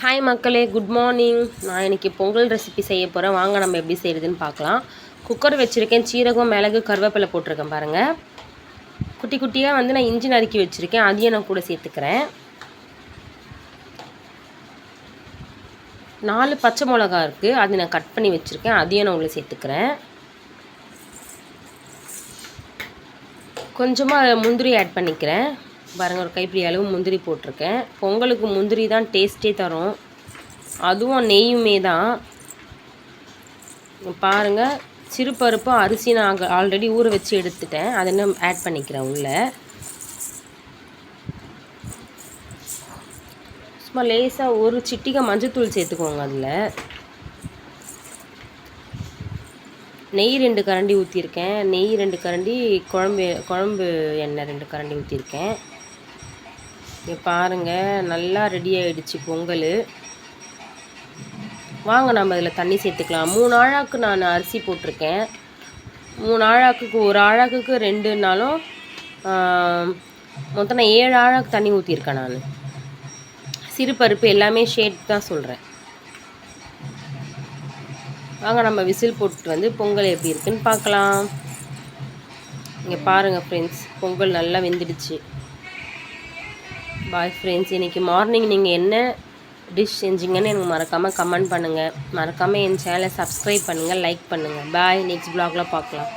Hi மக்களே good morning நான் இன்னைக்கு பொங்கல் ரெசிபி செய்ய போகிறேன் வாங்க நம்ம எப்படி செய்கிறதுன்னு பார்க்கலாம். குக்கர் வச்சுருக்கேன். சீரகம் மிளகு கருவேப்பிலை போட்டிருக்கேன் பாருங்கள் குட்டி குட்டியாக வந்து நான் இஞ்சி நறுக்கி வச்சுருக்கேன். அதையும் நான் கூட சேர்த்துக்கிறேன். நாலு பச்சை மிளகா இருக்குது அதை நான் கட் பண்ணி வச்சுருக்கேன். அதையும் நான் உள்ள சேர்த்துக்கிறேன். கொஞ்சமாக முந்திரி ஆட் பண்ணிக்கிறேன். பாருங்கள் ஒரு கைப்பிடி அளவு முந்திரி போட்டிருக்கேன். பொங்கலுக்கு முந்திரி தான் டேஸ்ட்டே தரும். அதுவும் நெய்யுமே தான். பாருங்கள் சிறுபருப்பும் அரிசி நான் ஆல்ரெடி ஊற வச்சு எடுத்துட்டேன். அதை இன்னும் ஆட் பண்ணிக்கிறேன் உள்ளே. சும்மா லேசாக ஒரு சிட்டிகை மஞ்சத்தூள் சேர்த்துக்கோங்க அதில். நெய் ரெண்டு கரண்டி ஊற்றிருக்கேன் நெய் ரெண்டு கரண்டி குழம்பு குழம்பு எண்ணெய் ரெண்டு கரண்டி ஊற்றிருக்கேன் இங்கே பாருங்கள் நல்லா ரெடி ஆகிடுச்சு பொங்கல். வாங்க நம்ம இதில் தண்ணி சேர்த்துக்கலாம். மூணு ஆழாக்கு நான் அரிசி போட்டிருக்கேன். மூணு ஆழாக்குக்கு ஒரு ஆழாக்குக்கு ரெண்டுனாலும் மொத்தம் நான் ஏழு ஆழாக்கு தண்ணி ஊற்றிருக்கேன் நான். சிறு பருப்பு எல்லாமே ஷேட் தான் சொல்கிறேன் வாங்க நம்ம விசில் போட்டுட்டு வந்து பொங்கல் எப்படி இருக்குன்னு பார்க்கலாம். இங்கே பாருங்கள் ஃப்ரெண்ட்ஸ் பொங்கல் நல்லா வெந்துடுச்சு. பாய் ஃப்ரெண்ட்ஸ் இன்றைக்கி மார்னிங் நீங்கள் என்ன டிஷ் செஞ்சீங்கன்னு எனக்கு மறக்காமல் கமெண்ட் பண்ணுங்கள் மறக்காமல் என் சேனலை சப்ஸ்கிரைப் பண்ணுங்கள் லைக் பண்ணுங்கள் பாய் நெக்ஸ்ட் ப்ளாகில் பார்க்கலாம்.